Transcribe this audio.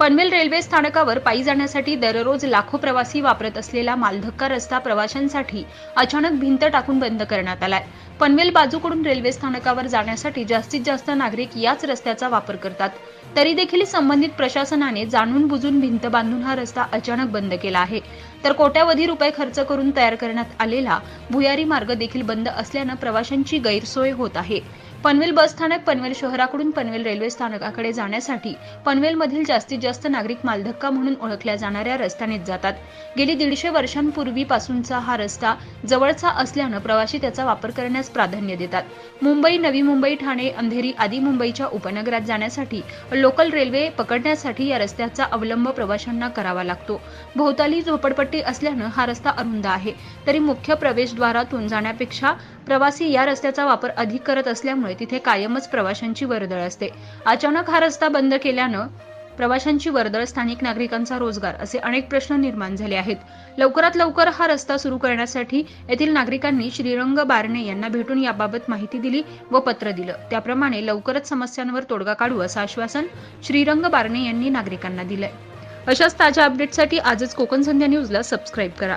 Panvel railway स्थानकावर पायी जाण्यासाठी दररोज लाखो प्रवासी वापरत असलेला मालधक्का रस्ता प्रवाशांसाठी अचानक भिंत टाकून बंद करण्यात आलाय. पनवेल बाजूकडून रेल्वे स्थानकावर जाण्यासाठी जास्तीत जास्त नागरिक याच रस्त्याचा वापर करतात. तरी देखील संबंधित प्रशासनाने जाणून बुजून भिंत बांधून हा रस्ता अचानक बंद केला आहे. तर कोट्यावधी रुपये खर्च करून तयार करण्यात आलेला भुयारी मार्ग देखील बंद असल्यानं प्रवाशांची गैरसोय होत आहे. पनवेल बस स्थानक पनवेल शहराकडून पनवेल रेल्वे स्थानकाकडे जाण्यासाठी पनवेलमधील जास्तीत जास्त नागरिक मालधक्का म्हणून ओळखल्या जाणाऱ्या रस्त्यानेच जातात. गेली दीडशे वर्षांपूर्वीपासूनचा हा रस्ता जवळचा असल्यानं प्रवासी त्याचा वापर करण्यास प्राधान्य देतात. मुंबई नवी मुंबई ठाणे अंधेरी आदी मुंबईच्या उपनगरात जाण्यासाठी लोकल रेल्वे पकडण्यासाठी या रस्त्याचा अवलंब प्रवाशांना करावा लागतो. भोवताली झोपडपट्टी असल्यानं हा रस्ता अरुंद आहे. तरी मुख्य प्रवेशद्वारातून जाण्यापेक्षा प्रवासी या रस्त्याचा वापर अधिक करत असल्यामुळे तिथे कायमच प्रवाशांची वर्दळ असते. अचानक हा रस्ता बंद केल्यानं प्रवाशांची वर्दळ स्थानिक नागरिकांचा रोजगार असे अनेक प्रश्न निर्माण झाले आहेत. लवकरात लवकर हा रस्ता सुरू करण्यासाठी येथील नागरिकांनी श्रीरंग बारणे यांना भेटून याबाबत माहिती दिली व पत्र दिलं. त्याप्रमाणे लवकरच समस्यांवर तोडगा काढू असं आश्वासन श्रीरंग बारणे यांनी नागरिकांना दिलंय. अशाच ताज्या अपडेटसाठी आजच कोकण संध्या न्यूजला सबस्क्राईब करा.